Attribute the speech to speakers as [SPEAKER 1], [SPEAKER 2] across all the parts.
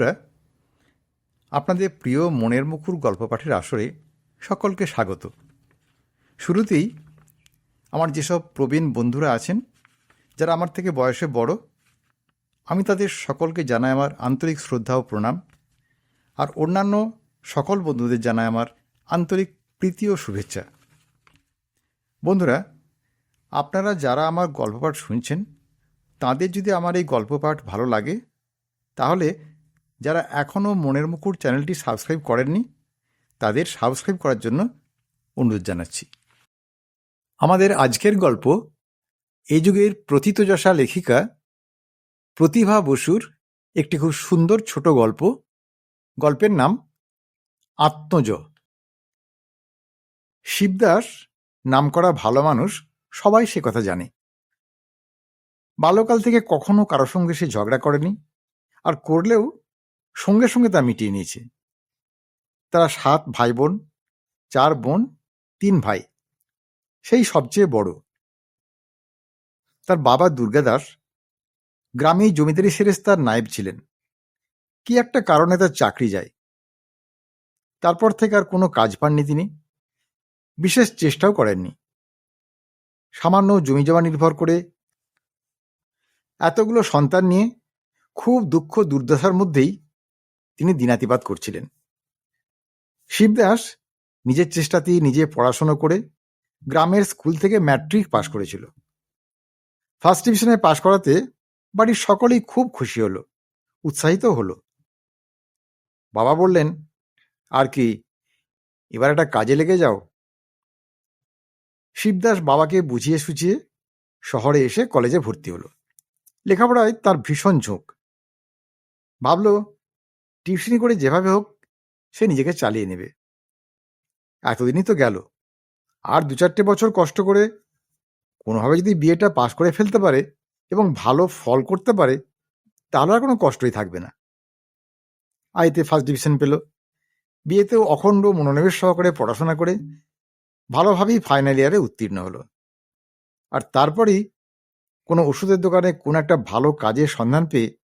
[SPEAKER 1] বন্ধুরা, আপনাদের প্রিয় মনের মুখুর গল্প পাঠের আসরে সকলকে স্বাগত। শুরুতেই আমার যেসব প্রবীণ বন্ধুরা আছেন, যারা আমার থেকে বয়সে বড়, আমি তাদের সকলকে জানাই আমার আন্তরিক শ্রদ্ধা ও প্রণাম, আর অন্যান্য সকল বন্ধুদের জানাই আমার আন্তরিক প্রীতি ও শুভেচ্ছা। বন্ধুরা, আপনারা যারা আমার গল্প পাঠ শুনছেন, তাদের যদি আমার এই গল্প পাঠ ভালো লাগে, তাহলে যারা এখনও মনের মুকুর চ্যানেলটি সাবস্ক্রাইব করেননি, তাদের সাবস্ক্রাইব করার জন্য অনুরোধ জানাচ্ছি। আমাদের আজকের গল্প এই যুগের প্রথিতযশা লেখিকা প্রতিভা বসুর একটি খুব সুন্দর ছোট গল্প। গল্পের নাম আত্মজ। শিবদাস নাম করা ভালো মানুষ সবাই সে কথা জানে। বাল্যকাল থেকে কখনো কারও সঙ্গে সে ঝগড়া করেনি, আর করলেও সঙ্গে সঙ্গে তা মিটিয়ে নিয়েছে। তারা সাত ভাই বোন, চার বোন, তিন ভাই। সেই সবচেয়ে বড়। তার বাবা দুর্গাদাস গ্রামে জমিদারি সেরেস্তার নায়েব ছিলেন। কি একটা কারণে তার চাকরি যায়। তারপর থেকে আর কোনো কাজ পাননি তিনি। বিশেষ চেষ্টাও করেননি। সামান্য জমি জমা নির্ভর করে এতগুলো সন্তান নিয়ে খুব দুঃখ দুর্দশার মধ্যেই তিনি দিনাতিপাত করছিলেন। শিবদাস নিজের চেষ্টাতেই নিজে পড়াশোনা করে গ্রামের স্কুল থেকে ম্যাট্রিক পাশ করেছিল। ফার্স্ট ডিভিশনে পাশ করাতে বাড়ির সকলেই খুব খুশি হলো, উৎসাহিত হলো। বাবা বললেন, আর কি, এবার একটা কাজে লেগে যাও। শিবদাস বাবাকে বুঝিয়ে সুঝিয়ে শহরে এসে কলেজে ভর্তি হলো। লেখাপড়ায় তার ভীষণ ঝোঁক। ভাবল টিউশনি করে যেভাবে হোক, সে নিজেকে চালিয়ে নেবে। এতদিনই তো গেল। আর দু চারটে বছর কষ্ট করে কোনোভাবে যদি বিয়েটা পাশ করে ফেলতে পারে এবং ভালো ফল করতে পারে তাহলে আর কোনো কষ্টই থাকবে না। আইতে ফার্স্ট ডিভিশন পেল। বিয়েতেও অখণ্ড মনোনিবেশ সহকারে পড়াশোনা করে ভালোভাবেই ফাইনাল ইয়ারে উত্তীর্ণ হলো। আর তারপরেই কোনো ওষুধের দোকানে কোনো একটা ভালো কাজের সন্ধান পেয়ে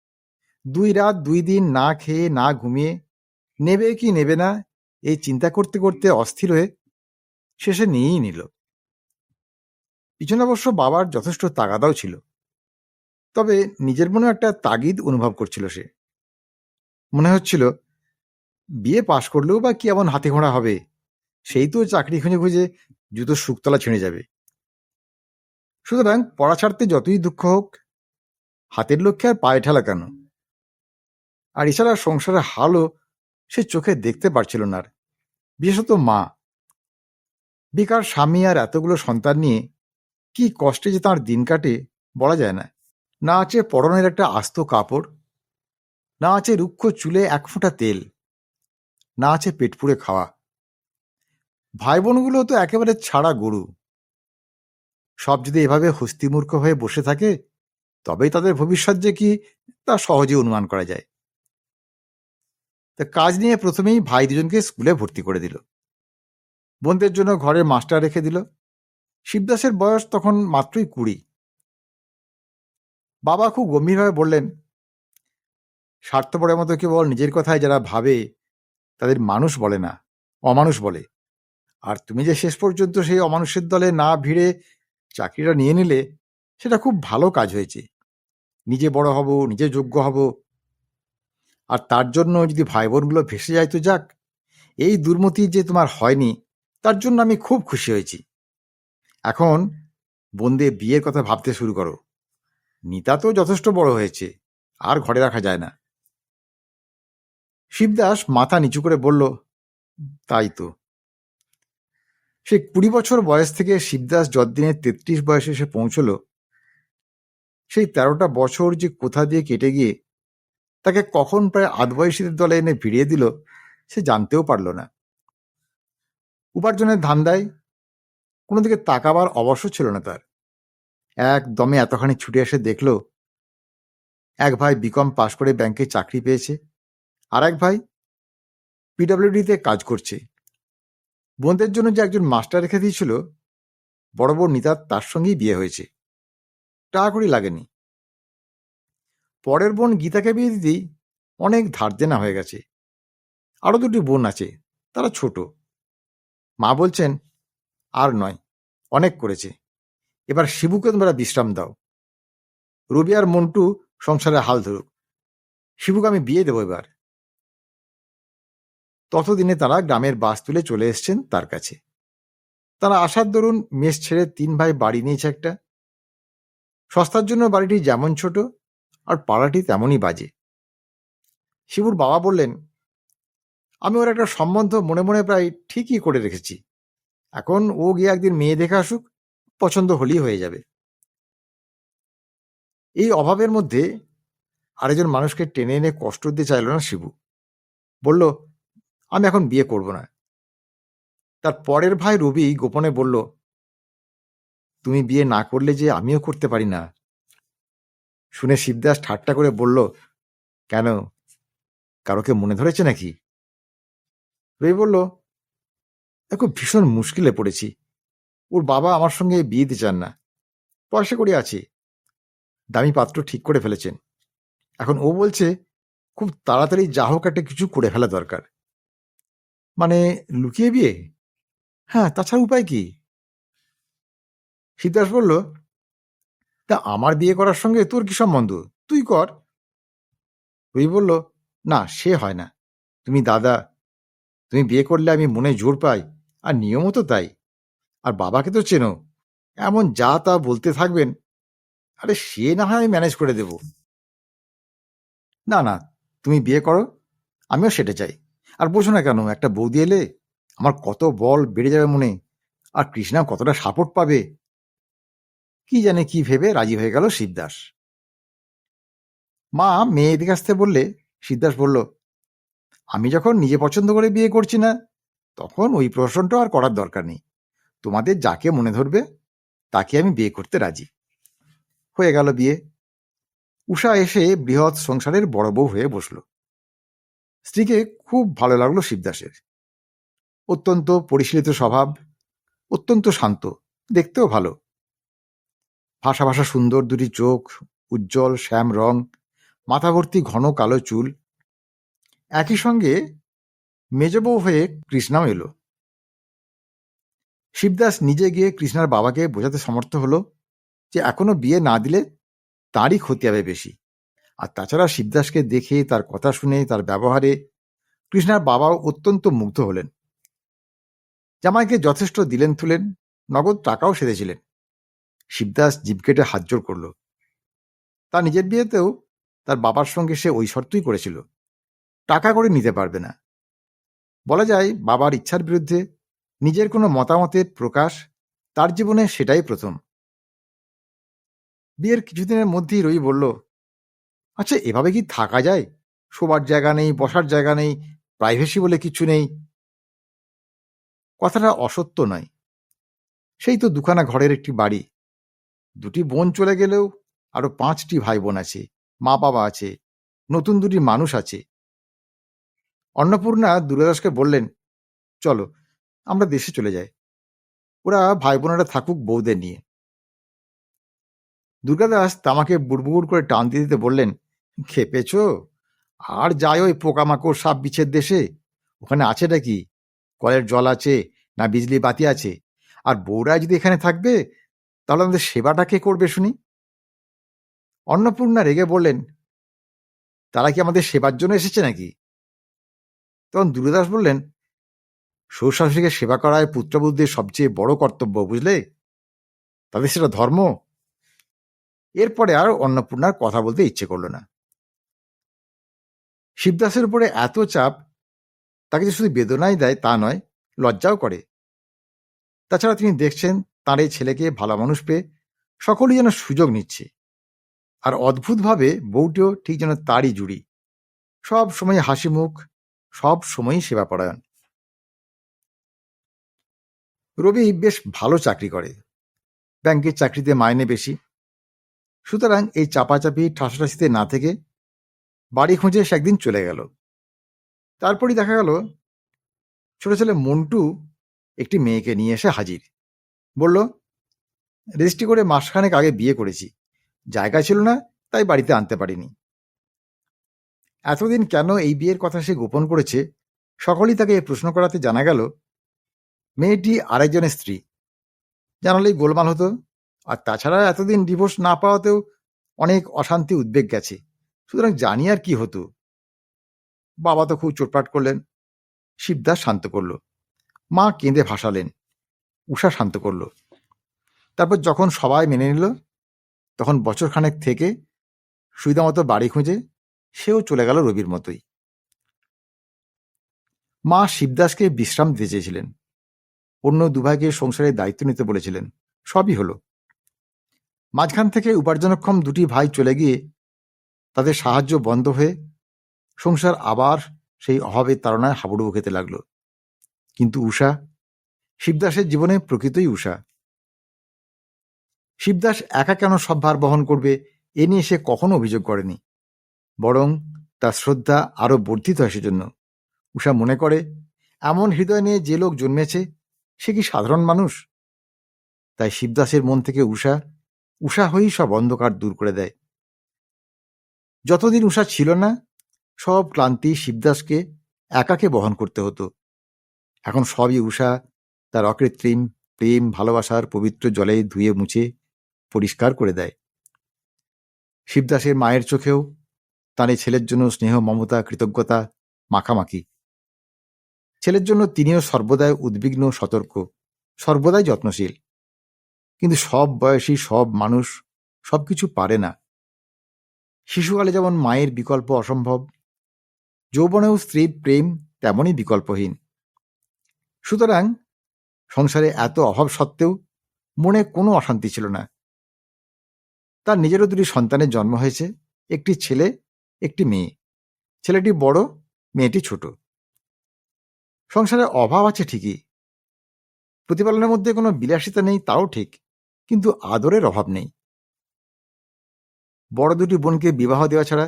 [SPEAKER 1] দুই রাত দুই দিন না খেয়ে না ঘুমিয়ে নেবে কি নেবে না এই চিন্তা করতে করতে অস্থির হয়ে শেষে নিয়েই নিল। পিছনে অবশ্য বাবার যথেষ্ট তাগাদাও ছিল। তবে নিজের মনে একটা তাগিদ অনুভব করছিল সে। মনে হচ্ছিল, বিয়ে পাশ করলেও বা কি এমন হাতে ঘোড়া হবে? সেই তো চাকরি খুঁজে খুঁজে জুতো শুকতলা ছিঁড়ে যাবে। সুতরাং পড়া ছাড়তে যতই দুঃখ হোক, হাতের লক্ষ্যে আর পায়ে ঠেলা কেন? আর এছাড়া সংসারের হালও সে চোখে দেখতে পারছিল না আর। বিশেষত মা। বেকার স্বামী আর এতগুলো সন্তান নিয়ে কি কষ্টে যে তাঁর দিন কাটে বলা যায় না। না আছে পরনের একটা আস্ত কাপড়, না আছে রুক্ষ চুলে এক ফোঁটা তেল, না আছে পেট পুড়ে খাওয়া। ভাই বোনগুলো তো একেবারে ছাড়া গরু। সব যদি এভাবে হস্তিমূর্খ হয়ে বসে থাকে, তবেই তাদের ভবিষ্যৎ যে কি তা সহজে অনুমান করা যায়। তা কাজ নিয়ে প্রথমেই ভাই দুজনকে স্কুলে ভর্তি করে দিল। বোনদের জন্য ঘরে মাস্টার রেখে দিল। শিবদাসের বয়স তখন মাত্রই কুড়ি। বাবা খুব গম্ভীরভাবে বললেন, স্বার্থপরের মতো কেবল নিজের কথায় যারা ভাবে, তাদের মানুষ বলে না, অমানুষ বলে। আর তুমি যে শেষ পর্যন্ত সেই অমানুষের দলে না ভিড়ে চাকরিটা নিয়ে নিলে, সেটা খুব ভালো কাজ হয়েছে। নিজে বড় হব, নিজে যোগ্য হব আর তার জন্য যদি ভাই বোনগুলো ভেসে যায় তো যাক। এই দুর্মতি যে তোমার হয়নি, তার জন্য আমি খুব খুশি হয়েছি। এখন বোনদের বিয়ের কথা ভাবতে শুরু করো। নিতা তো যথেষ্ট বড় হয়েছে, আর ঘরে রাখা যায় না। শিবদাস মাথা নিচু করে বলল, তাই তো। সে কুড়ি বছর বয়স থেকে শিবদাস যতদিনে তেত্রিশ বয়সে এসে পৌঁছল, সেই তেরোটা বছর যে কোথা দিয়ে কেটে গিয়ে তাকে কখন প্রায় আদবয়সীদের দলে এনে ভিড়িয়ে দিল, সে জানতেও পারল না। উপার্জনের ধান্দায় কোনো দিকে তাকাবার অবশ্য ছিল না তার। একদমে এতখানি ছুটে এসে দেখল, এক ভাই বিকম পাশ করে ব্যাংকে চাকরি পেয়েছে, আর এক ভাই পিডব্লিউডিতে কাজ করছে। বোনদের জন্য যে একজন মাস্টার রেখে দিয়েছিল, বড় বোন নিতার তার সঙ্গেই বিয়ে হয়েছে। টাকা করি লাগেনি। পরের বোন গীতাকে বিয়ে দিতেই অনেক ধার দেনা হয়ে গেছে। আরও দুটি বোন আছে, তারা ছোট। মা বলছেন, আর নয়, অনেক করেছে। এবার শিবুকে তোমরা বিশ্রাম দাও। রবি আর মন্টু সংসারে হাল ধরুক। শিবুকে আমি বিয়ে দেবো এবার। ততদিনে তারা গ্রামের বাস তুলে চলে এসছেন তার কাছে। তারা আসার দরুন মেস ছেড়ে তিন ভাই বাড়ি নিয়েছে একটা। সস্তার জন্য বাড়িটি যেমন ছোট আর পাড়াটি তেমনই বাজে। শিবুর বাবা বললেন, আমি ওর একটা সম্বন্ধ মনে মনে প্রায় ঠিকই করে রেখেছি। এখন ও গিয়ে একদিন মেয়ে দেখে আসুক, পছন্দ হলেই হয়ে যাবে এই অভাবের মধ্যে আরেকজন মানুষকে টেনে এনে কষ্ট দিতে চাইল না শিবু। বলল, আমি এখন বিয়ে করব না তার পরের ভাই রবি গোপনে বলল, তুমি বিয়ে না করলে যে আমিও করতে পারি না। শুনে শিবদাস ঠাট্টা করে বলল, কেন? কারোকে মনে ধরেছে নাকি? রবি বলল, দেখো, ভীষণ মুশকিলে পড়েছি। ওর বাবা আমার সঙ্গে বিয়ে দিতে চান না। পয়সা করে আছে। দামি পাত্র ঠিক করে ফেলেছেন। এখন ও বলছে, খুব তাড়াতাড়ি যা হোক একটা কিছু করে ফেলা দরকার। মানে লুকিয়ে বিয়ে? হ্যাঁ তাছাড়া উপায় কি? সিদ্ধার্থ বলল তা আমার বিয়ে করার সঙ্গে তোর কি সম্বন্ধ? তুই কর। রবি বলল, না, সে হয় না। তুমি দাদা, তুমি বিয়ে করলে আমি মনে জোর পাই, আর নিয়মও তো তাই। আর বাবাকে তো চেনো, এমন যা তা বলতে থাকবেন, আরে সে না হয় আমি ম্যানেজ করে দেব। না না, তুমি বিয়ে করো, আমিও সেটা চাই আর বোঝো না কেন, একটা বৌদি এলে আমার কত বল বেড়ে যাবে মনে, আর কৃষ্ণা কতটা সাপোর্ট পাবে কি জানে কি ভেবে রাজি হয়ে গেল শিবদাস। মা মেয়ে এদিকে আসতে বললে, শিবদাস বলল, আমি যখন নিজে পছন্দ করে বিয়ে করছি না, তখন ওই প্রশ্নটা আর করার দরকার নেই। তোমাদের যাকে মনে ধরবে, তাকে আমি বিয়ে করতে রাজি। হয়ে গেল বিয়ে। উষা এসে বৃহৎ সংসারের বড় বউ হয়ে বসল। স্ত্রীকে খুব ভালো লাগল শিবদাসের। অত্যন্ত পরিশীলিত স্বভাব, অত্যন্ত শান্ত, দেখতেও ভালো। ভাষা ভাষা সুন্দর দুটি চোখ, উজ্জ্বল, শ্যাম রং মাথা ভর্তি ঘন কালো চুল। একই সঙ্গে মেজবউ হয়ে কৃষ্ণাও এলো। শিবদাস নিজে গিয়ে কৃষ্ণার বাবাকে বোঝাতে সমর্থ হলো যে এখনও বিয়ে না দিলে তারই ক্ষতি হবে বেশি। আর তাছাড়া শিবদাসকে দেখে, তার কথা শুনে, তার ব্যবহারে কৃষ্ণার বাবাও অত্যন্ত মুগ্ধ হলেন। জামাইকে যথেষ্ট দিলেন তুলেন নগদ টাকাও সেরেছিলেন শিবদাস জিপ কেটে হাত জোর করল। তার নিজের বিয়েতেও তার বাবার সঙ্গে সে ওই শর্তই করেছিল। টাকা করে নিতে পারবে না। বলা যায়, বাবার ইচ্ছার বিরুদ্ধে নিজের কোনো মতামতের প্রকাশ তার জীবনে সেটাই প্রথম। বিয়ের কিছুদিনের মধ্যেই রই বলল আচ্ছা এভাবে কি থাকা যায়? শোবার জায়গা নেই, বসার জায়গা নেই প্রাইভেসি বলে কিছু নেই। কথাটা অসত্য নয়। সেই তো দুখানা ঘরের একটি বাড়ি। দুটি বোন চলে গেলেও আরও পাঁচটি ভাই বোন আছে, মা বাবা আছে, নতুন দুটি মানুষ আছে। অন্নপূর্ণা দুর্গাদাসকে বললেন, চলো, আমরা দেশে চলে যাই। ওরা ভাই বোনেরা থাকুক বউদের নিয়ে। দুর্গাদাস তামাকে বুড়বুড় করে টান দিয়ে দিতে বললেন, খেপেছ? আর যাই ওই পোকামাকড় সাপ বিছের দেশে? ওখানে আছেটা কি কলের জল আছে না বিজলি বাতি আছে? আর বউরা যদি এখানে থাকবে তাহলে আমাদের সেবাটা কে করবে শুনি? অন্নপূর্ণা রেগে বললেন, তারা কি আমাদের সেবার জন্য এসেছে নাকি? তখন দুর্গাদাস বললেন শ্বশুর সেবা করায় পুত্রবুদ্ধের সবচেয়ে বড় কর্তব্য, বুঝলে? তাদের সেটা ধর্ম। এরপরে আর অন্নপূর্ণার কথা বলতে ইচ্ছে করল না। শিবদাসের উপরে এত চাপ, তাকে যে শুধু বেদনাই দেয় তা নয়, লজ্জাও করে। তাছাড়া তিনি দেখছেন তাঁর এই ছেলেকে ভালো মানুষ পেয়ে সকলেই যেন সুযোগ নিচ্ছে। আর অদ্ভুতভাবে বউটিও ঠিক যেন তারই জুড়ি। সব সময় হাসি মুখ, সব সময়ই সেবাপরায়ণ রবি বেশ ভালো চাকরি করে। ব্যাংকের চাকরিতে মাইনে বেশি। সুতরাং এই চাপাচাপি, ঠাসাঠাসিতে না থেকে বাড়ি খুঁজে সে একদিন চলে গেল। তারপরই দেখা গেল, ছোট ছেলে মন্টু একটি মেয়েকে নিয়ে এসে হাজির। বলল, রেজিস্ট্রি করে মাসখানেক আগে বিয়ে করেছি। জায়গা ছিল না, তাই বাড়িতে আনতে পারিনি। এতদিন কেন এই বিয়ের কথা সে গোপন করেছে? সকলেই তাকে প্রশ্ন করাতে জানা গেল, মেয়েটি আরেকজনের স্ত্রী। জানালেই গোলমাল হতো। আর তাছাড়া এতদিন ডিভোর্স না পাওয়াতেও অনেক অশান্তি উদ্বেগ গেছে। সুতরাং জানি আর কি হতো। বাবা তো খুব চোটপাট করলেন। শিবদাস শান্ত করল। মা কেঁদে ভাসালেন। উষা শান্ত করল। তারপর যখন সবাই মেনে নিল, তখন বছরখানেক থেকে সুবিধা মতো বাড়ি খুঁজে সেও চলে গেল রবির মতোই। মা শিবদাসকে বিশ্রাম দিতে চেয়েছিলেন। অন্য দুভাইকে সংসারের দায়িত্ব নিতে বলেছিলেন। সবই হলো। মাঝখান থেকে উপার্জনক্ষম দুটি ভাই চলে গিয়ে তাদের সাহায্য বন্ধ হয়ে সংসার আবার সেই অভাবের তাড়নায় হাবুডুবু খেতে লাগল। কিন্তু উষা শিবদাসের জীবনে প্রকৃতই উষা। শিবদাস একা কেন সব ভার বহন করবে, এ নিয়ে সে কখনো অভিযোগ করেনি। বরং তার শ্রদ্ধা আরও বর্ধিত হয় সেজন্য। উষা মনে করে, এমন হৃদয় নিয়ে যে লোক জন্মেছে, সে কি সাধারণ মানুষ? তাই শিবদাসের মন থেকে উষা উষা হয়েই সব অন্ধকার দূর করে দেয়। যতদিন উষা ছিল না, সব ক্লান্তি শিবদাসকে একাকে বহন করতে হতো। এখন সবই উষা তার অকৃত্রিম প্রেম, ভালোবাসার পবিত্র জলে ধুয়ে মুছে পরিষ্কার করে দেয়। শিবদাসের মায়ের চোখেও তার ছেলের জন্য স্নেহ, মমতা, কৃতজ্ঞতা মাখামাখি। ছেলের জন্য তিনিও সর্বদাই উদ্বিগ্ন, সতর্ক, সর্বদাই যত্নশীল। কিন্তু সব বয়সী, সব মানুষ সবকিছু পারে না। শিশুকালে যেমন মায়ের বিকল্প অসম্ভব, যৌবনেও স্ত্রীর প্রেম তেমনই বিকল্পহীন। সুতরাং সংসারে এত অভাব সত্ত্বেও মনে কোনো অশান্তি ছিল না। তার নিজেরও দুটি সন্তানের জন্ম হয়েছে, একটি ছেলে, একটি মেয়ে। ছেলেটি বড়, মেয়েটি ছোট। সংসারে অভাব আছে ঠিকই। প্রতিপালনের মধ্যে কোনো বিলাসিতা নেই, তাও ঠিক, কিন্তু আদরের অভাব নেই। বড় দুটি বোনকে বিবাহ দেওয়া ছাড়া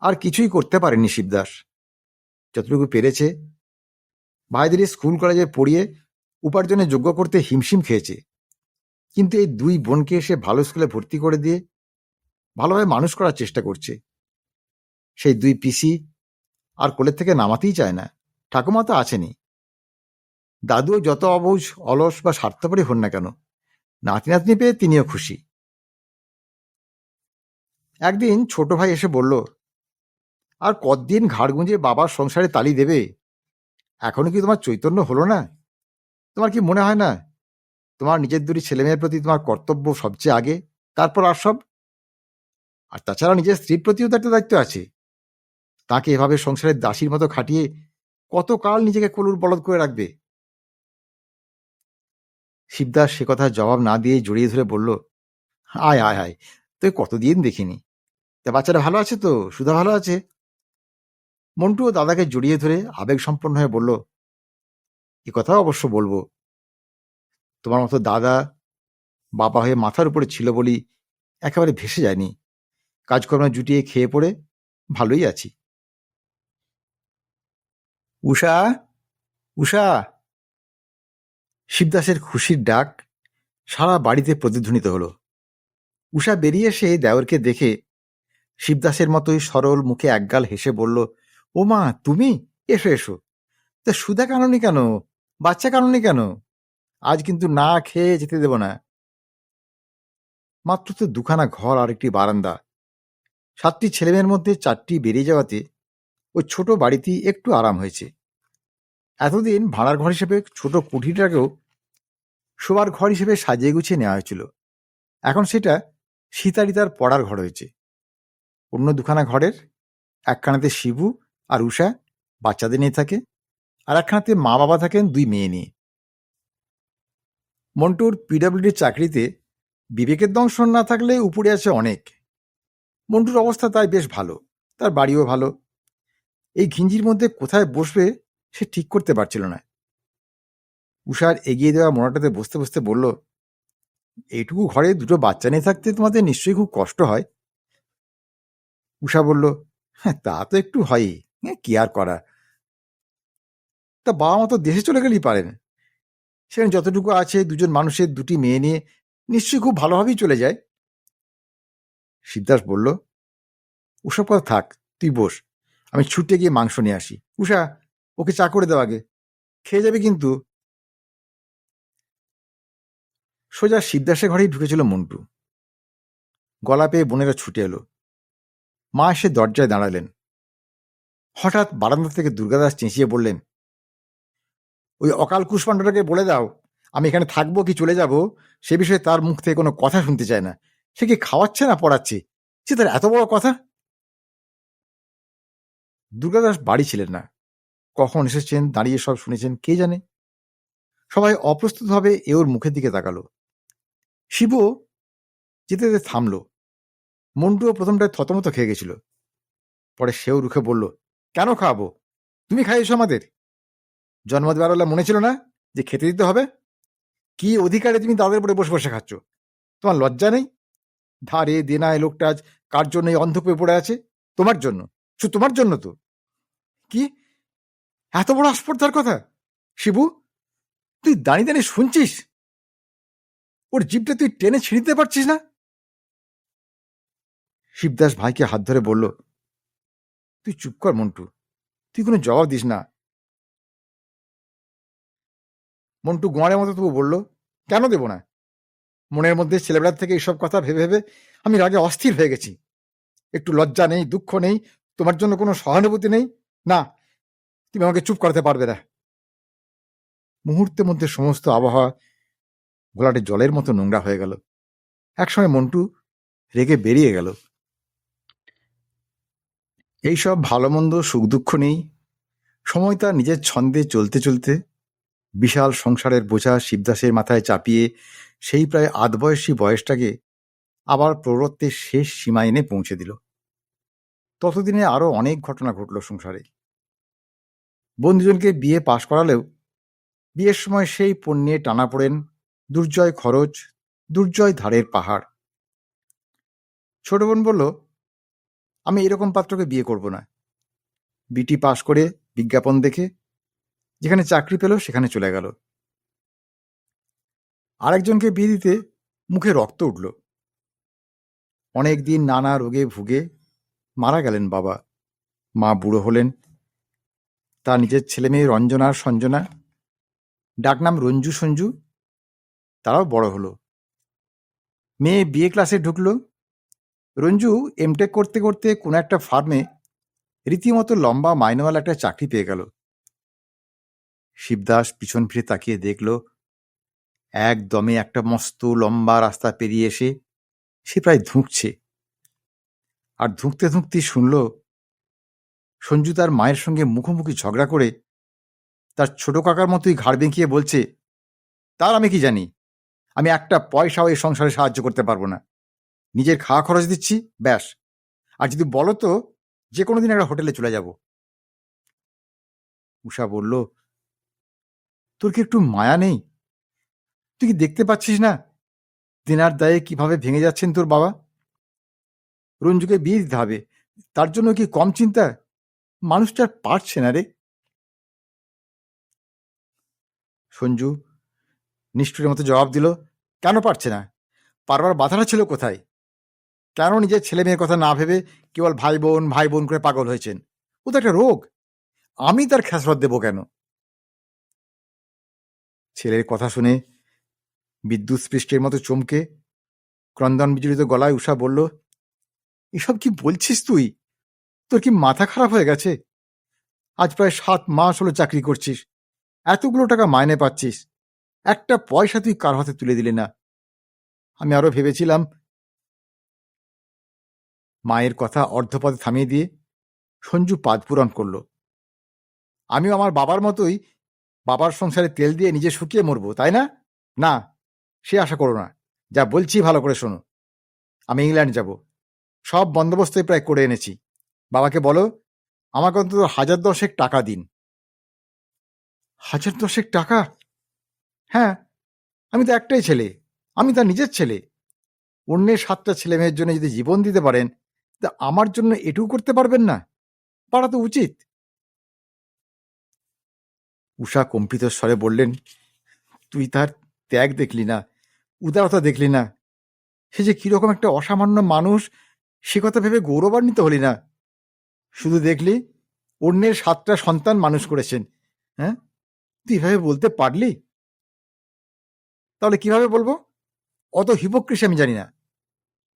[SPEAKER 1] আর কিছুই করতে পারেনি শিবদাস। যতটুকু পেরেছে ভাইদের স্কুল কলেজে পড়িয়ে উপার্জনে যোগ্য করতে হিমশিম খেয়েছে। কিন্তু এই দুই বোনকে এসে ভালো স্কুলে ভর্তি করে দিয়ে ভালোভাবে মানুষ করার চেষ্টা করছে। সেই দুই পিসি আর কোলের থেকে নামাতেই চায় না। ঠাকুমা তো আছেনি দাদুও যত অবুঝ, অলস বা স্বার্থপরই হন না কেন নাতি নাতনি পেয়ে তিনিও খুশি। একদিন ছোট ভাই এসে বলল, আর কতদিন ঘাড় গুঁজে বাবার সংসারে তালি দেবে? এখনও কি তোমার চৈতন্য হলো না? তোমার কি মনে হয় না? তোমার নিজের দুটি ছেলেমেয়ের প্রতি তোমার কর্তব্য সবচেয়ে আগে, তারপর আর সব? আর তাছাড়া নিজের স্ত্রীর প্রতিও তো একটা দায়িত্ব আছে। তাকে এভাবে সংসারের দাসীর মতো খাটিয়ে কত কাল নিজেকে কলুর বলদ করে রাখবে? শিবদাস সে কথা জবাব না দিয়ে জড়িয়ে ধরে বলল, আয় আয় আয় তুই কতদিন দেখিনি? তা বাচ্চারা ভালো আছে তো? সুধা ভালো আছে? মন্টু ও দাদাকে জড়িয়ে ধরে আবেগ সম্পন্ন হয়ে বলল, এ কথা অবশ্য বলব। তোমার মতো দাদা, বাবা হয়ে মাথার উপরে ছিল বলি একেবারে ভেসে যায়নি। কাজকর্ম জুটিয়ে খেয়ে পড়ে ভালোই আছি। উষা উষা! শিবদাসের খুশির ডাক সারা বাড়িতে প্রতিধ্বনিত হলো। উষা বেরিয়ে এসে দেওরকে দেখে শিবদাসের মতোই সরল মুখে একগাল হেসে বলল ও মা তুমি? এসো এসো। তা সুদা কাননি কেন? বাচ্চা কাননি কেন? আজ কিন্তু না খেয়ে যেতে দেব না। মাত্র তো দুখানা ঘর আর একটি বারান্দা। সাতটি ছেলেমেয়ের মধ্যে চারটি বেরিয়ে যাওয়াতে ওই ছোট বাড়িতেই একটু আরাম হয়েছে। এতদিন ভাড়ার ঘর হিসেবে ছোট কুঠিটাকেও শোবার ঘর হিসেবে সাজিয়ে গুছিয়ে নেওয়া হয়েছিল। এখন সেটা সীতারিতার পড়ার ঘর হয়েছে। অন্য দুখানা ঘরের, একখানাতে শিবু আর উষা বাচ্চাদের নিয়ে থাকে আর একখানাতে মা বাবা থাকেন দুই মেয়ে নিয়ে। মন্টুর পিডাব্লিউডির চাকরিতে বিবেকের দংশন না থাকলে উপরে আছে অনেক। মন্টুর অবস্থা তাই বেশ ভালো, তার বাড়িও ভালো। এই ঘিঞ্জির মধ্যে কোথায় বসবে সে ঠিক করতে পারছিল না। উষার এগিয়ে দেওয়া মোড়াটাতে বসতে বসতে বলল, এইটুকু ঘরে দুটো বাচ্চা নিয়ে থাকতে তোমাদের নিশ্চয়ই খুব কষ্ট হয়? উষা বলল হ্যাঁ তা তো একটু হয়ই। হ্যাঁ, কি আর করা তা বাবা মা তো দেশে চলে গেলেই পারেন। সেখানে যতটুকু আছে দুজন মানুষের দুটি মেয়ে নিয়ে নিশ্চয়ই খুব ভালোভাবেই চলে যায়। সিদ্ধার্থ বলল ওসব কথা থাক তুই বস। আমি ছুটে গিয়ে মাংস নিয়ে আসি। উষা ওকে চা করে দেওয়া আগে। খেয়ে যাবে কিন্তু। সোজা সিদ্ধাসের ঘরেই ঢুকেছিল মন্টু। গলা পেয়ে বোনেরা ছুটে এলো। মা এসে দরজায় দাঁড়ালেন। হঠাৎ বারান্দা থেকে দুর্গাদাস চেঁচিয়ে বললেন, ওই অকাল কুষ্মাণ্ডটাকে বলে দাও, আমি এখানে থাকব কি চলে যাব? সে বিষয়ে তার মুখ থেকে কোনো কথা শুনতে চায় না। সে কি খাওয়াচ্ছে না পড়াচ্ছে? সে তার এত বড় কথা? দুর্গাদাস বাড়ি ছিলেন না। কখন এসেছেন, দাঁড়িয়ে সব শুনেছেন, কে জানে? সবাই অপ্রস্তুতভাবে এ ওর মুখের দিকে তাকালো। শিব যেতে যেতে থামল। মন্টুও প্রথমটায় থতমত খেয়ে গেছিল। পরে সেও রুখে বলল কেন খাওয়াবো? তুমি খাইয়েছো আমাদের। জন্মদিবারওয়ালা মনে ছিল না যে খেতে দিতে হবে? কি অধিকারে তুমি তাদের উপরে বসে বসে খাচ্ছ? তোমার লজ্জা নেই? ধারে, দেনায়, লোকটা আজ কার জন্য এই অন্ধকূপে পড়ে আছে? তোমার জন্য। শুধু তোমার জন্য তো। কি? এত বড় আস্পর্ধার কথা? শিবু, তুই দাঁড়িয়ে দাঁড়িয়ে শুনছিস? ওর জিপটা তুই টেনে ছিঁড়ে দিতে পারছিস না? শিবদাস ভাইকে হাত ধরে বলল তুই চুপ কর, মন্টু। তুই কোনো জবাব দিস না। মন্টু গোয়ারের মতো তবু বলল, কেন দেব না? মনের মধ্যে ছেলেবেলার থেকে এইসব কথা ভেবে ভেবে আমি রাগে অস্থির হয়ে গেছি। একটু লজ্জা নেই, দুঃখ নেই, তোমার জন্য কোনো সহানুভূতি নেই? না, তুমি আমাকে চুপ করাতে পারবে না। মুহূর্তের মধ্যে সমস্ত আবহাওয়া ঘোলাটে জলের মতো নোংরা হয়ে গেল। একসময় মন্টু রেগে বেরিয়ে গেল। এইসব ভালো মন্দ সুখ দুঃখ নেই। সময় তার নিজের ছন্দে চলতে চলতে বিশাল সংসারের বোঝা শিবদাসের মাথায় চাপিয়ে সেই প্রায় আধ বয়সী বয়সটাকে আবার প্ররত্বের শেষ সীমা এনে পৌঁছে দিল। ততদিনে আরও অনেক ঘটনা ঘটল সংসারে। বন্ধুজনকে বিয়ে পাশ করালেও বিয়ের সময় সেই পণ্যে টানা পড়েন দুর্জয় খরচ, দুর্জয় ধারের পাহাড়। ছোট বোন বলল আমি এরকম পাত্রকে বিয়ে করব না। বিটি পাশ করে বিজ্ঞাপন দেখে যেখানে চাকরি পেল সেখানে চলে গেল। আরেকজনকে বিয়ে দিতে মুখে রক্ত উঠল। অনেক দিন নানা রোগে ভুগে মারা গেলেন বাবা। মা বুড়ো হলেন। তার নিজের ছেলে মেয়ে রঞ্জনা আর সঞ্জনা। ডাকনাম রঞ্জু সঞ্জু। তারাও বড় হলো। মেয়ে বিয়ে ক্লাসে ঢুকলো। রঞ্জু এমটেক করতে করতে কোনো একটা ফার্মে রীতিমতো লম্বা মাইনেওয়ালা একটা চাকরি পেয়ে গেল। শিবদাস পিছন ফিরে তাকিয়ে দেখল, একদমে একটা মস্ত লম্বা রাস্তা পেরিয়ে এসে সে প্রায় ধুঁকছে। আর ধুঁকতে ধুঁকতে শুনল, সঞ্জু তার মায়ের সঙ্গে মুখোমুখি ঝগড়া করে তার ছোট কাকার মতোই ঘাড় বেঁকিয়ে বলছে, তার আমি কি জানি? আমি একটা পয়সাও এই সংসারে সাহায্য করতে পারব না। নিজের খাওয়া খরচ দিচ্ছি, ব্যাস। আর যদি বলো তো যে কোনো দিন একটা হোটেলে চলে যাব। উষা বলল, তোর কি একটু মায়া নেই? তুই কি দেখতে পাচ্ছিস না? দিনার দায়ে কীভাবে ভেঙে যাচ্ছেন তোর বাবা? রঞ্জুকে বিয়ে দিতে হবে। তার জন্য কি কম চিন্তা? মানুষটার পারছে না রে। সঞ্জু নিষ্ঠুরের মতো জবাব দিল, কেন পারছে না? পারবার বাধাটা ছিল কোথায়? কেন নিজের ছেলে মেয়ের কথা না ভেবে কেবল ভাই বোন ভাই বোন করে পাগল হয়েছেন? ও তো একটা রোগ। আমি তার খেসরত দেব কেন? ছেলের কথা শুনে বিদ্যুৎ স্পৃষ্টের মতো চমকে ক্রন্দন বিজড়িত গলায় উষা বলল, এসব কি বলছিস তুই? তোর কি মাথা খারাপ হয়ে গেছে? আজ প্রায় সাত মাস হলো চাকরি করছিস। এতগুলো টাকা মাইনে পাচ্ছিস। একটা পয়সা তুই কার হাতে তুলে দিলি না। আমি আরও ভেবেছিলাম মায়ের কথা অর্ধপদে থামিয়ে দিয়ে সঞ্জু পাদ পূরণ করল। আমিও আমার বাবার মতোই বাবার সংসারে তেল দিয়ে নিজে শুকিয়ে মরবো, তাই না? না, সে আশা করো না। যা বলছি ভালো করে শোনো। আমি ইংল্যান্ড যাব। সব বন্দোবস্তই প্রায় করে এনেছি। বাবাকে বলো, আমাকে অন্তত হাজার দশেক টাকা দিন। হাজার দশেক টাকা? হ্যাঁ আমি তো একটাই ছেলে। আমি তার নিজের ছেলে। অন্যের সাতটা ছেলে মেয়ের জন্য যদি জীবন দিতে পারেন তা আমার জন্য এটুকু করতে পারবেন না? পারা তো উচিত। উষা কম্পিত স্বরে বললেন, তুই তার ত্যাগ দেখলি না, উদারতা দেখলি না। সে যে কীরকম একটা অসামান্য মানুষ, সে কথা ভেবে গৌরবান্বিত হলি না। শুধু দেখলি অন্যের সাতটা সন্তান মানুষ করেছেন হ্যাঁ? তুই এভাবে বলতে পারলি? তাহলে কীভাবে বলব? অত হিপোক্রিসি আমি জানি না।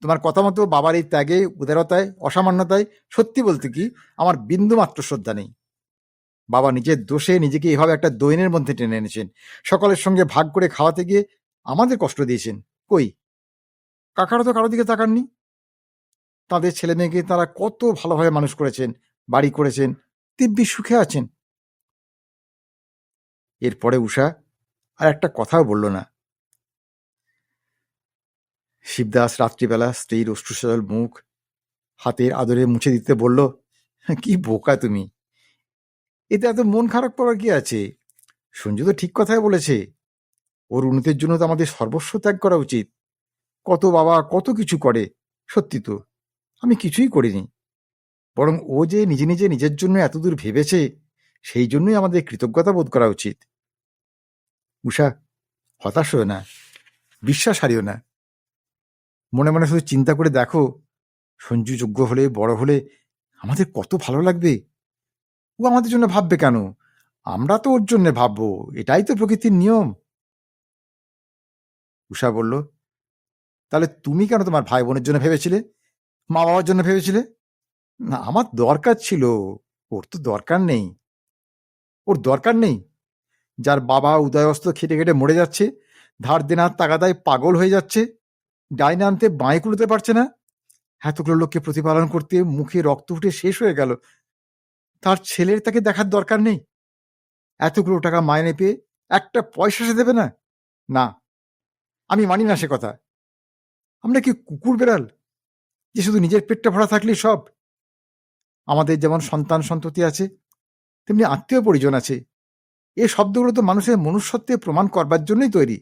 [SPEAKER 1] তোমার কথা মতো বাবার এই ত্যাগে, উদারতায়, অসামান্যতায় সত্যি বলতে কি, আমার বিন্দু মাত্র শ্রদ্ধা নেই। বাবা নিজের দোষে নিজেকে এভাবে একটা দৈনের মধ্যে টেনে এনেছেন। সকলের সঙ্গে ভাগ করে খাওয়াতে গিয়ে আমাদের কষ্ট দিয়েছেন। কই? কাকারা তো কারও দিকে তাকাননি। তাদের ছেলে মেয়েকে তারা কত ভালোভাবে মানুষ করেছেন, বাড়ি করেছেন, দিব্যি সুখে আছেন। এরপরে উষা আর একটা কথাও বলল না। শিবদাস রাত্রিবেলা স্ত্রীর অশ্রুসজল মুখ হাতের আদরে মুছে দিতে বলল, কি বোকা তুমি? এতে এত মন খারাপ করার কি আছে? সঞ্জু তো ঠিক কথাই বলেছে। ওর উন্নতির জন্য তো আমাদের সর্বস্ব ত্যাগ করা উচিত। কত বাবা কত কিছু করে, সত্যি তো। আমি কিছুই করিনি। বরং ও যে নিজে নিজে নিজের জন্য এতদূর ভেবেছে, সেই জন্যই আমাদের কৃতজ্ঞতা বোধ করা উচিত। উষা, হতাশ হও না। বিশ্বাস হারিও না। মনে মনে শুধু চিন্তা করে দেখো, সঞ্জু যোগ্য হলে, বড় হলে আমাদের কত ভালো লাগবে? ও আমাদের জন্য ভাববে কেন? আমরা তো ওর জন্য ভাববো, এটাই তো প্রকৃতির নিয়ম। উষা বলল, তাহলে তুমি কেন তোমার ভাই বোনের জন্য ভেবেছিলে? মা বাবার জন্য ভেবেছিলে? না, আমার দরকার ছিল। ওর তো দরকার নেই। ওর দরকার নেই। যার বাবা উদয়স্ত খেটে খেটে মরে যাচ্ছে, ধার দেনার তাগাদায় পাগল হয়ে যাচ্ছে ডাইনে আনতে বাঁয়ে কুলোতে পারছে না। এতগুলো লোককে প্রতিপালন করতে মুখে রক্ত উঠে শেষ হয়ে গেল। তার ছেলের তাকে দেখার দরকার নেই। এতগুলো টাকা মাইনে পেয়ে একটা পয়সা সে দেবে না। না, আমি মানি না সে কথা। আমরা কি কুকুর বেড়াল? যে শুধু নিজের পেটটা ভরা থাকলেই সব। আমাদের যেমন সন্তান সন্ততি আছে, তেমনি আত্মীয় পরিজন আছে। এ শব্দগুলো তো মানুষের মনুষ্যত্বে প্রমাণ করবার জন্যই তৈরি।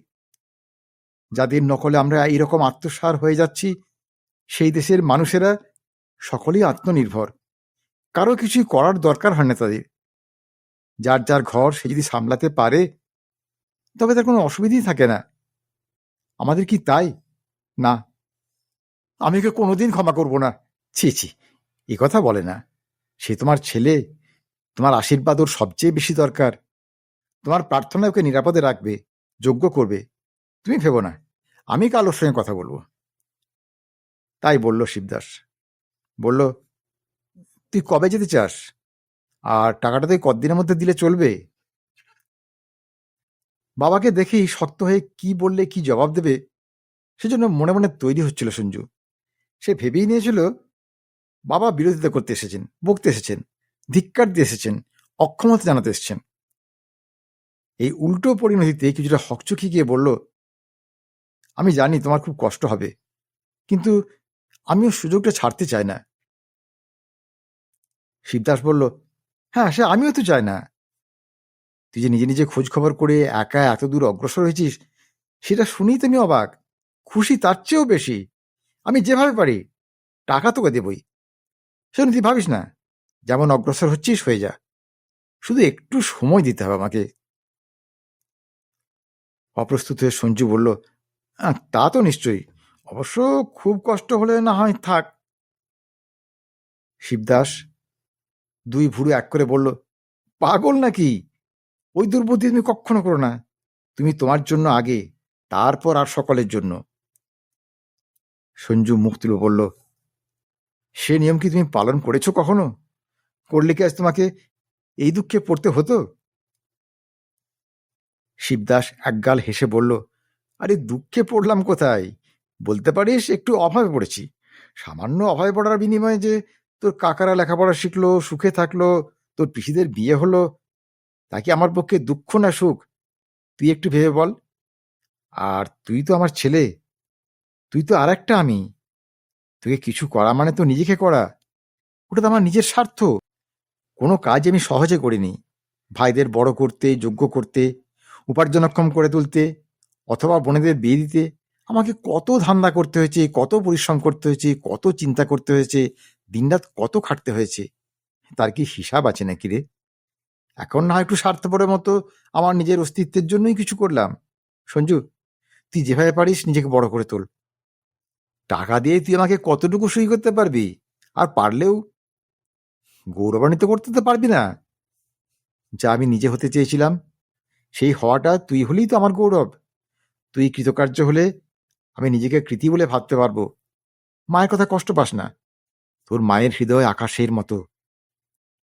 [SPEAKER 1] যাদের নকলে আমরা এইরকম আত্মসার হয়ে যাচ্ছি, সেই দেশের মানুষেরা সকলেই আত্মনির্ভর। কারও কিছুই করার দরকার হয় না তাদের। যার যার ঘর সে যদি সামলাতে পারে, তবে তার কোনো অসুবিধাই থাকে না। আমাদের কি তাই? না। আমি ওকে কোনোদিন ক্ষমা করব না। ছি ছি, এ কথা বলে না। সে তোমার ছেলে, তোমার আশীর্বাদ ওর সবচেয়ে বেশি দরকার। তোমার প্রার্থনা ওকে নিরাপদে রাখবে, যোগ্য করবে। তুমি ভেবো না, আমি কালোর সঙ্গে কথা বলব। তাই বলল শিবদাস। বলল, তুই কবে যেতে চাস? আর টাকাটা তুই কতদিনের মধ্যে দিলে চলবে? বাবাকে দেখেই শক্ত হয়ে কি বললে, কি জবাব দেবে, সেজন্য মনে মনে তৈরি হচ্ছিল সঞ্জু। সে ভেবেই নিয়েছিল, বাবা বিরোধিতা করতে এসেছেন, বকতে এসেছেন, ধিক্কার দিয়ে এসেছেন, অক্ষমতা জানাতে এসেছেন। এই উল্টো পরিণতিতে কিছুটা হকচকি গিয়ে বলল আমি জানি তোমার খুব কষ্ট হবে। কিন্তু আমিও সুযোগটা ছাড়তে চাই না। শিবদাস বলল হ্যাঁ সে আমিও তো চাই না। তুই যে নিজে নিজে খোঁজ খবর করে একা এত দূর অগ্রসর হয়েছিস সেটা শুনেই তুমি অবাক। খুশি তার চেয়েও বেশি। আমি যেভাবে পারি টাকা তোকে দেবই। শোন তুই ভাবিস না যেমন অগ্রসর হচ্ছিস হয়ে যা। শুধু একটু সময় দিতে হবে আমাকে। অপ্রস্তুত হয়ে সঞ্জু বলল "আহ, তা তো নিশ্চয়ই। অবশ্য খুব কষ্ট হলে না হয় থাক। শিবদাস দুই ভুরু এক করে বলল, পাগল নাকি? ওই দুর্বুদ্ধি তুমি কখনো করো না। তুমি তোমার জন্য আগে, তারপর আর সকলের জন্য। সঞ্জু মুখ তুলে বলল, সে নিয়ম কি তুমি পালন করেছ কখনো? করলে কি আজ তোমাকে এই দুঃখে পড়তে হতো? শিবদাস একগাল হেসে বলল আরে দুঃখে পড়লাম কোথায়? বলতে পারিস একটু অভাবে পড়েছি। সামান্য অভাবে পড়ার বিনিময়ে যে তোর কাকারা লেখাপড়া শিখলো, সুখে থাকল, তোর পিসিদের বিয়ে হলো, তা কি আমার পক্ষে দুঃখ না সুখ? তুই একটু ভেবে বল। আর তুই তো আমার ছেলে। তুই তো আর একটা আমি। তোকে কিছু করা মানে তো নিজেকে করা। ওটা তো আমার নিজের স্বার্থ। কোনো কাজ আমি সহজে করিনি। ভাইদের বড় করতে, যোগ্য করতে উপার্জনক্ষম করে তুলতে অথবা বোনেদের বিয়ে দিতে আমাকে কত ধান্দা করতে হয়েছে, কত পরিশ্রম করতে হয়েছে, কত চিন্তা করতে হয়েছে, দিনরাত কত খাটতে হয়েছে, তার কি হিসাব আছে নাকি রে? এখন না একটু স্বার্থপরের মতো আমার নিজের অস্তিত্বের জন্যই কিছু করলাম। সঞ্জু, তুই যেভাবে পারিস নিজেকে বড় করে তোল। টাকা দিয়ে তুই আমাকে কতটুকু সই করতে পারবি? আর পারলেও গৌরবান্বিত করতে তো পারবি না। যা আমি নিজে হতে চেয়েছিলাম, সেই হওয়াটা তুই হলেই তো আমার গৌরব। তুই কৃতকার্য হলে আমি নিজেকে কৃতি বলে ভাবতে পারব। মায়ের কথা কষ্ট পাস না। তোর মায়ের হৃদয় আকাশের মতো।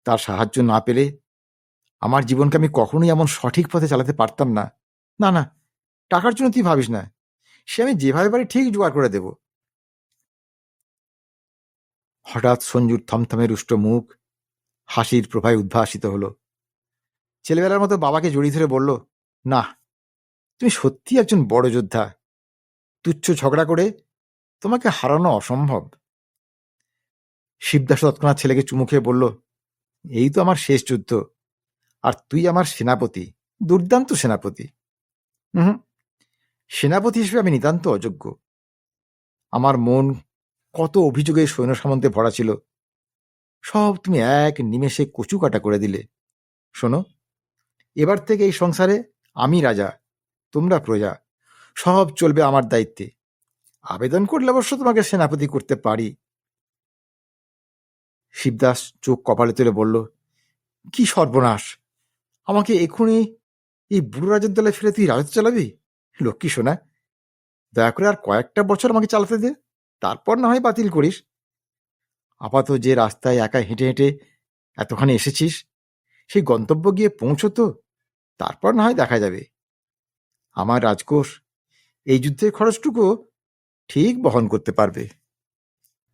[SPEAKER 1] তার সাহায্য না পেলে আমার জীবনকে আমি কখনোই এমন সঠিক পথে চালাতে পারতাম না। না না, টাকার জন্য তুই ভাবিস না। সে আমি যেভাবে পারি ঠিক জোগাড় করে দেব। হঠাৎ সঞ্জুর থমথমে রুষ্ট মুখ, হাসির প্রভায় উদ্ভাসিত হলো। ছেলেবেলার মতো বাবাকে জড়িয়ে ধরে বলল, না তুমি সত্যি একজন বড় যোদ্ধা। তুচ্ছ ঝগড়া করে তোমাকে হারানো অসম্ভব। শিবদাস তৎক্ষণাৎ ছেলেকে চুমু খেয়ে বলল, এই তো আমার শেষ যুদ্ধ। আর তুই আমার সেনাপতি, দুর্দান্ত সেনাপতি। হুম, সেনাপতি হিসেবে আমি নিতান্ত অযোগ্য। আমার মন কত অভিযোগে সৈন্য সামন্তে ভরা ছিল। সব তুমি এক নিমেষে কচু কাটা করে দিলে। শোনো, এবার থেকে এই সংসারে আমি রাজা। তোমরা প্রজা, সব চলবে আমার দায়িত্বে। আবেদন করলে অবশ্য তোমাকে সেনাপতি করতে পারি। শিবদাস চোখ কপালে তুলে বলল, কি সর্বনাশ! আমাকে এখনই এই বুড়ো রাজার দলে ফিরে তুই রাজত্ব চালাবি? লক্ষ্মী শোনা দয়া করে আর কয়েকটা বছর আমাকে চালাতে দে, তারপর না হয় বাতিল করিস। আপাতত যে রাস্তায় একা হেঁটে হেঁটে এতখানি এসেছিস, সেই গন্তব্য গিয়ে পৌঁছতো তারপর না হয় দেখা যাবে। আমার রাজকোষ। এই যুদ্ধের খরচটুকু ঠিক বহন করতে পারবে।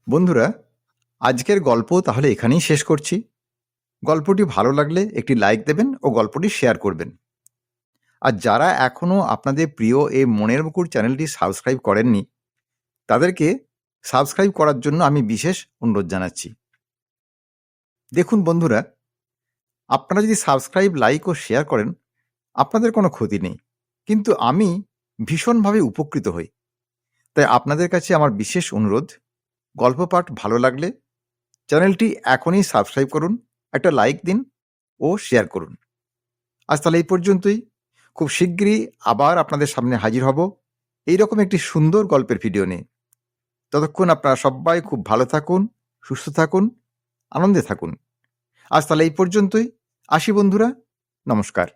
[SPEAKER 1] বন্ধুরা, আজকের গল্প তাহলে এখানেই শেষ করছি। গল্পটি ভালো লাগলে একটি লাইক দেবেন ও গল্পটি শেয়ার করবেন। আর যারা এখনও আপনাদের প্রিয় এই মনের মুকুর চ্যানেলটি সাবস্ক্রাইব করেননি, তাদেরকে সাবস্ক্রাইব করার জন্য আমি বিশেষ অনুরোধ জানাচ্ছি। দেখুন বন্ধুরা, আপনারা যদি সাবস্ক্রাইব, লাইক ও শেয়ার করেন, আপনাদের কোনো ক্ষতি নেই। কিন্তু আমি ভীষণভাবে উপকৃত হই। তাই আপনাদের কাছে আমার বিশেষ অনুরোধ, গল্প পাঠ ভালো লাগলে চ্যানেলটি এখনই সাবস্ক্রাইব করুন, একটা লাইক দিন ও শেয়ার করুন। আজ তাহলে এই পর্যন্তই। খুব শিগগিরই আবার আপনাদের সামনে হাজির হব এইরকম একটি সুন্দর গল্পের ভিডিও নিয়ে। ততক্ষণ আপনারা সবাই খুব ভালো থাকুন, সুস্থ থাকুন, আনন্দে থাকুন। আজ তাহলে এই পর্যন্তই। আসি বন্ধুরা, নমস্কার।